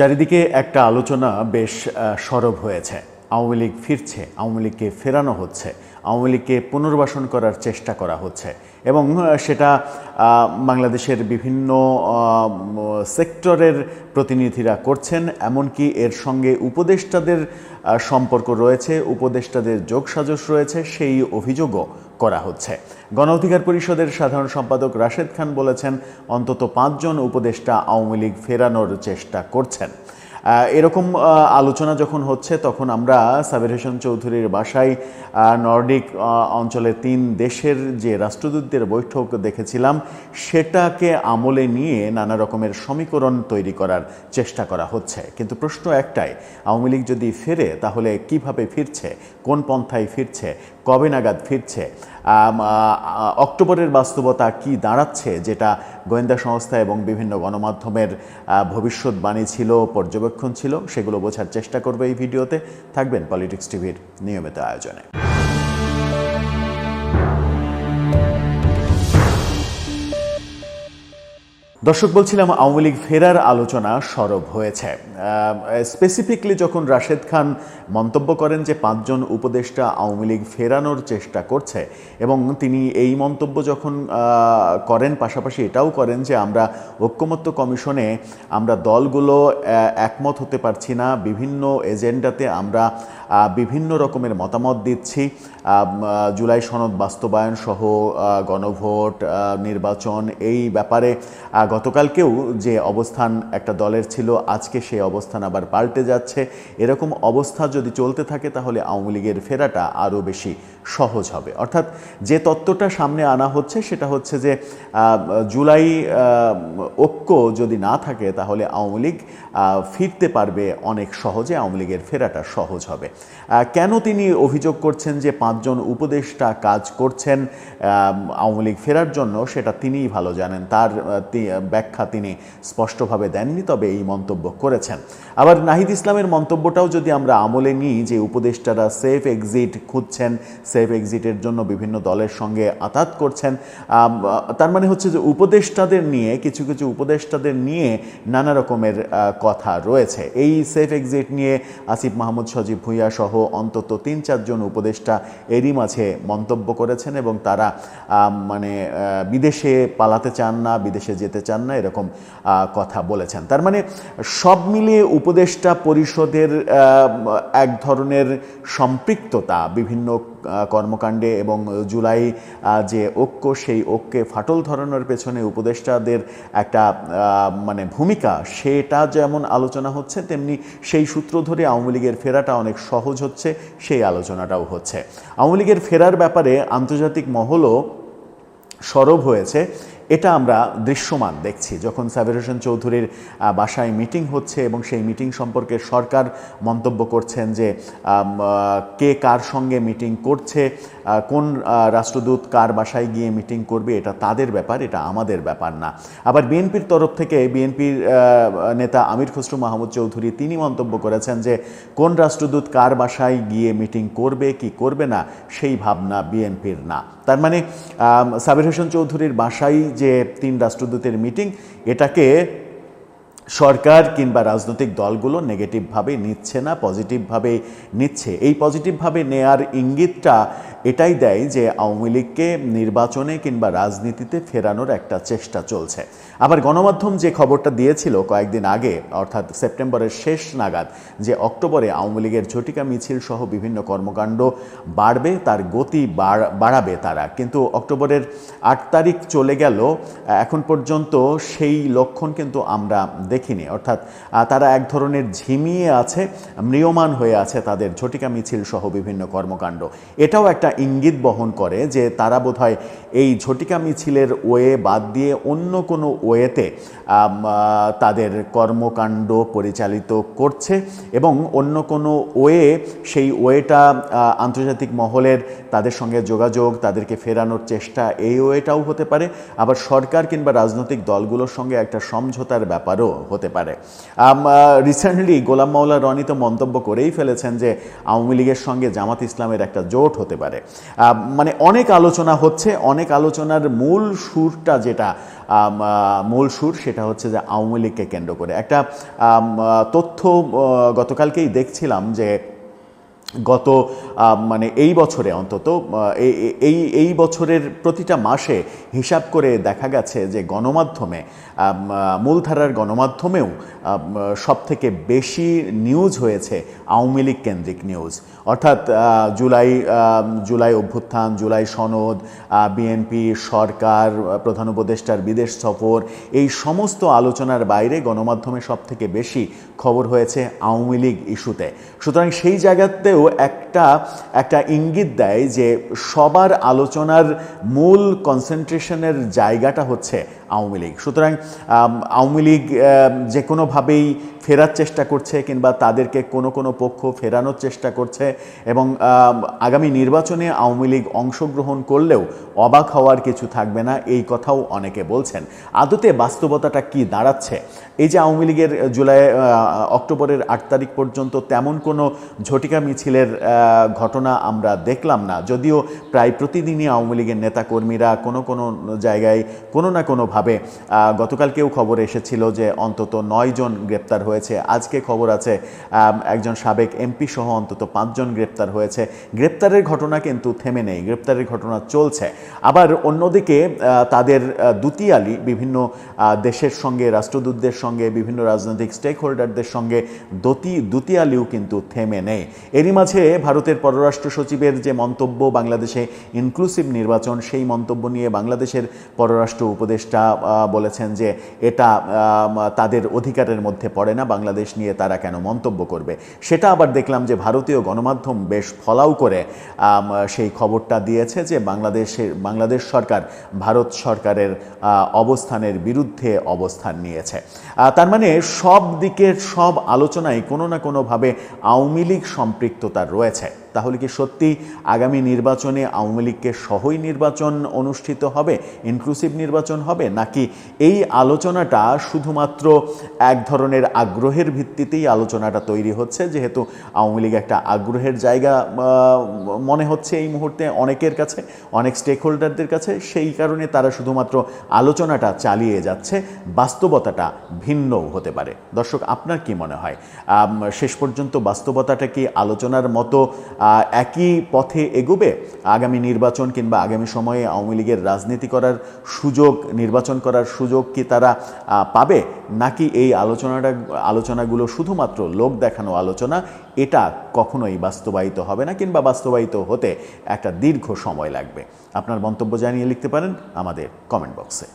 চারিদিকে একটা আলোচনা বেশ সরব হয়েছে। আওয়ামী লীগ ফিরছে, আওয়ামী লীগকে ফেরানো হচ্ছে, আওয়ামী লীগকে পুনর্বাসন করার চেষ্টা করা হচ্ছে এবং সেটা বাংলাদেশের বিভিন্ন সেক্টরের প্রতিনিধিরা করছেন, এমনকি এর সঙ্গে উপদেষ্টাদের সম্পর্ক রয়েছে, উপদেষ্টাদের যোগসাজশ রয়েছে, সেই অভিযোগও করা হচ্ছে। গণ অধিকার পরিষদের সাধারণ সম্পাদক রাশেদ খান বলেছেন, অন্তত পাঁচজন উপদেষ্টা আওয়ামী লীগ ফেরানোর চেষ্টা করছেন। এরকম আলোচনা যখন হচ্ছে, তখন আমরা সাবির হোসেন চৌধুরীর বাসায় নর্ডিক অঞ্চলে তিন দেশের যে রাষ্ট্রদূতদের বৈঠক দেখেছিলাম, সেটাকে আমলে নিয়ে নানা রকমের সমীকরণ তৈরি করার চেষ্টা করা হচ্ছে। কিন্তু প্রশ্ন একটাই, আওয়ামী লীগ যদি ফেরে, তাহলে কীভাবে ফিরছে? কোন পন্থায় ফিরছে? কবে নাগাদ ফিরছে? অক্টোবরের বাস্তবতা কি দাঁড়াচ্ছে যেটা গোয়েন্দা সংস্থা এবং বিভিন্ন গণমাধ্যমের ভবিষ্যৎবাণী ছিল, পর্যবেক্ষণ ছিল, সেগুলো বোঝার চেষ্টা করবে এই ভিডিওতে। থাকবেন পলিটিক্স টিভির নিয়মিত আয়োজনে। দর্শক, বলছিলাম আওয়ামী লীগ ফেরার আলোচনা সরব হয়েছে। স্পেসিফিকলি যখন রাশেদ খান মন্তব্য করেন যে পাঁচজন উপদেষ্টা আওয়ামী লীগ ফেরানোর চেষ্টা করছে এবং তিনি এই মন্তব্য যখন করেন, পাশাপাশি এটাও করেন যে আমরা ঐক্যমত্য কমিশনে আমরা দলগুলো একমত হতে পারছি না, বিভিন্ন এজেন্ডাতে আমরা বিভিন্ন রকমের মতামত দিচ্ছি জুলাই সনদ বাস্তবায়ন সহ গণভোট নির্বাচন, এই ব্যাপারে গতকালকেও যে অবস্থান একটা দলের ছিল, আজকে সেই অবস্থান আবার পাল্টে যাচ্ছে। এরকম অবস্থা যদি চলতে থাকে, তাহলে আওয়ামী লীগের ফেরাটা আরও বেশি সহজ হবে। অর্থাৎ যে তত্ত্বটা সামনে আনা হচ্ছে, সেটা হচ্ছে যে জুলাই ঐক্য যদি না থাকে, তাহলে আওয়ামী লীগ ফিরতে পারবে অনেক সহজে, আওয়ামী লীগের ফেরাটা সহজ হবে। কেন তিনি অভিযোগ করছেন যে পাঁচজন উপদেষ্টা কাজ করছেন আওয়ামী লীগ ফেরার জন্য, সেটা তিনিই ভালো জানেন। তার ব্যাখ্যা তিনি স্পষ্টভাবে দেননি, তবে এই মন্তব্য করেছেন। আবার নাহিদ ইসলামের মন্তব্যটাও যদি আমরা আমলে নিই যে উপদেষ্টারা সেফ এক্সিট খুঁজছেন, সেফ এক্সিটের জন্য বিভিন্ন দলের সঙ্গে আতাত করছেন তার মানে হচ্ছে যে উপদেষ্টাদের নিয়ে, কিছু কিছু উপদেষ্টাদের নিয়ে নানা রকমের কথা রয়েছে। এই সেফ এক্সিট নিয়ে আসিফ মাহমুদ, সজীব ভুঁইয়া সহ অন্তত তিন চারজন উপদেষ্টা এরই মাঝে মন্তব্য করেছেন এবং তারা মানে বিদেশে পালাতে চান না, বিদেশে যেতে চান না, এরকম কথা বলেছেন। তার মানে সব মিলিয়ে উপদেষ্টা পরিষদের এক ধরনের সম্পৃক্ততা বিভিন্ন কর্মকাণ্ডে এবং জুলাই যে ঐক্য, সেই ঐক্যে ফাটল ধরানোর পেছনে উপদেষ্টাদের একটা মানে ভূমিকা, সেটা যেমন আলোচনা হচ্ছে, তেমনি সেই সূত্র ধরে আওয়ামী লীগের ফেরাটা অনেক সহজ হচ্ছে, সেই আলোচনাটাও হচ্ছে। আওয়ামী লীগের ফেরার ব্যাপারে আন্তর্জাতিক মহলও সরব হয়েছে এটা আমরা দৃশ্যমান দেখছি। যখন সাবির হোসেন চৌধুরীর বাসায় মিটিং হচ্ছে এবং সেই মিটিং সম্পর্কে সরকার মন্তব্য করছেন যে কে কার সঙ্গে মিটিং করছে কোন রাষ্ট্রদূত কার বাসায় গিয়ে মিটিং করবে, এটা তাদের ব্যাপার, এটা আমাদের ব্যাপার না। আবার বিএনপির তরফ থেকে বিএনপির নেতা আমির খসরু মাহমুদ চৌধুরী, তিনি মন্তব্য করেছেন যে, কোন রাষ্ট্রদূত কার বাসায় গিয়ে মিটিং করবে, কি করবে না, সেই ভাবনা বিএনপির না। তার মানে সাবির হোসেন চৌধুরীর বাসায় যে তিন রাষ্ট্রদূতের মিটিং এটাকে সরকার কিংবা রাজনৈতিক দলগুলো নেগেটিভভাবে নিচ্ছে না পজিটিভভাবে নিচ্ছে। এই পজিটিভভাবে নেয়ার ইঙ্গিতটা এটাই দেয় যে আওয়ামী লীগকে নির্বাচনে কিংবা রাজনীতিতে ফেরানোর একটা চেষ্টা চলছে। আবার গণমাধ্যম যে খবরটা দিয়েছিল কয়েকদিন আগে, অর্থাৎ সেপ্টেম্বরের শেষ নাগাদ, যে অক্টোবরে আওয়ামী লীগের ঝটিকা মিছিল সহ বিভিন্ন কর্মকাণ্ড বাড়বে, তার গতি বাড়- বাড়াবে তারা। কিন্তু অক্টোবরের আট তারিখ চলে গেল, এখন পর্যন্ত সেই লক্ষণ কিন্তু আমরা দেখিনি অর্থাৎ তারা এক ধরনের ঝিমিয়ে আছে, ম্রিয়মান হয়ে আছে তাদের ঝটিকা মিছিল সহ বিভিন্ন কর্মকাণ্ড। এটাও একটা ইঙ্গিত বহন করে যে তারা বোধহয় এই ঝটিকা মিছিলের ওয়ে বাদ দিয়ে অন্য কোনো ওয়েতে তাদের কর্মকাণ্ড পরিচালিত করছে এবং অন্য কোনো ওয়ে সেই ওয়েটা আন্তর্জাতিক মহলের তাদের সঙ্গে যোগাযোগ, তাদেরকে ফেরানোর চেষ্টা, এই ওয়েটাও হতে পারে। আবার সরকার কিংবা রাজনৈতিক দলগুলোর সঙ্গে একটা সমঝোতার ব্যাপারও হতে পারে। রিসেন্টলি গোলাম মাওলা রনি তো মন্তব্য করেই ফেলেছেন যে আওয়ামী লীগের সঙ্গে জামাত ইসলামের একটা জোট হতে পারে। মানে অনেক আলোচনা হচ্ছে, অনেক আলোচনার মূল সুরটা যেটা মূল সুর সেটা হচ্ছে যে আওয়ামী লীগকে কেন্দ্র করে। একটা তথ্য গতকালকেই দেখছিলাম যে গত মানে এই বছরে অন্তত এই- এই- বছরের প্রতিটা মাসে হিসাব করে দেখা গেছে যে গণমাধ্যমে মূলধারার গণমাধ্যমেও সব থেকে বেশি নিউজ হয়েছে আওয়ামী লীগ কেন্দ্রিক নিউজ অর্থাৎ জুলাই জুলাই অভ্যুত্থান, জুলাই সনদ বিএনপি সরকার প্রধান উপদেষ্টার বিদেশ সফর, এই সমস্ত আলোচনার বাইরে গণমাধ্যমে সব থেকে বেশি খবর হয়েছে আওয়ামী লীগ ইস্যুতে। সুতরাং সেই জায়গাতেও একটা একটা ইঙ্গিত দেয় যে সবার আলোচনার মূল কনসেন্ট্রেশনের জায়গাটা হচ্ছে আওয়ামী লীগ। সুতরাং আওয়ামী লীগ যে কোনোভাবেই ফেরার চেষ্টা করছে কিংবা তাদেরকে কোনো কোনো পক্ষ ফেরানোর চেষ্টা করছে এবং আগামী নির্বাচনে আওয়ামী লীগ অংশগ্রহণ করলেও অবাক হওয়ার কিছু থাকবে না, এই কথাও অনেকে বলছেন। আদতে বাস্তবতাটা কি দাঁড়াচ্ছে? এই যে আওয়ামী লীগের জুলাই অক্টোবরের আট তারিখ পর্যন্ত তেমন কোনো ঝটিকা মিছিলের ঘটনা আমরা দেখলাম না। যদিও প্রায় প্রতিদিনই আওয়ামী লীগের নেতাকর্মীরা কোনো কোনো জায়গায় কোনো না কোনোভাবে গতকালকেও খবর এসেছিল যে অন্তত নয় জন গ্রেপ্তার হয়েছে। আজকে খবর আছে একজন সাবেক এমপি সহ অন্তত পাঁচজন গ্রেপ্তার হয়েছে। গ্রেপ্তারের ঘটনা কিন্তু থেমে নেই, গ্রেপ্তারের ঘটনা চলছে। আবার অন্যদিকে তাদের দুতিয়ালি বিভিন্ন দেশের সঙ্গে, রাষ্ট্রদূতদের সঙ্গে, বিভিন্ন রাজনৈতিক স্টেক হোল্ডারদের সঙ্গে দতি, দুতিয়ালিও কিন্তু থেমে নেই। এরই মাঝে ভারতের পররাষ্ট্র সচিবের যে মন্তব্য, বাংলাদেশে ইনক্লুসিভ নির্বাচন, সেই মন্তব্য নিয়ে বাংলাদেশের পররাষ্ট্র উপদেষ্টা বলেছেন যে এটা তাদের অধিকারের মধ্যে পড়ে না। বাংলাদেশ নিয়ে তারা কেন মন্তব্য করবে? সেটা আবার দেখলাম যে ভারতীয় গণমাধ্যম বেশ ফলাও করে সেই খবরটা দিয়েছে যে বাংলাদেশের, বাংলাদেশ সরকার ভারত সরকারের অবস্থানের বিরুদ্ধে অবস্থান নিয়েছে। তার মানে সব দিকের সব আলোচনায় কোনো না কোনোভাবে আওয়ামী লীগ সম্পৃক্ততা রয়েছে। তাহলে কি সত্যি আগামী নির্বাচনে আওয়ামী লীগকে সহই নির্বাচন অনুষ্ঠিত হবে ইনক্লুসিভ নির্বাচন হবে, নাকি এই আলোচনাটা শুধুমাত্র এক ধরনের আগ্রহের ভিত্তিতেই আলোচনাটা তৈরি হচ্ছে? যেহেতু আওয়ামী লীগ একটা আগ্রহের জায়গা মনে হচ্ছে এই মুহূর্তে অনেকের কাছে, অনেক স্টেক হোল্ডারদের কাছে, সেই কারণে তারা শুধুমাত্র আলোচনাটা চালিয়ে যাচ্ছে, বাস্তবতাটা ভিন্নও হতে পারে। দর্শক, আপনার কি মনে হয়? শেষ পর্যন্ত বাস্তবতাটা কি আলোচনার মতো একই পথে এগোবে, আগামী নির্বাচন কিংবা আগামী সময়ে আওয়ামী লীগের রাজনীতি করার সুযোগ, নির্বাচন করার সুযোগ কি তারা পাবে? নাকি এই আলোচনাটা, আলোচনাগুলো শুধুমাত্র লোক দেখানো আলোচনা, এটা কখনোই বাস্তবায়িত হবে না কিংবা বাস্তবায়িত হতে একটা দীর্ঘ সময় লাগবে। আপনার মন্তব্য জানিয়ে লিখতে পারেন আমাদের কমেন্ট বক্সে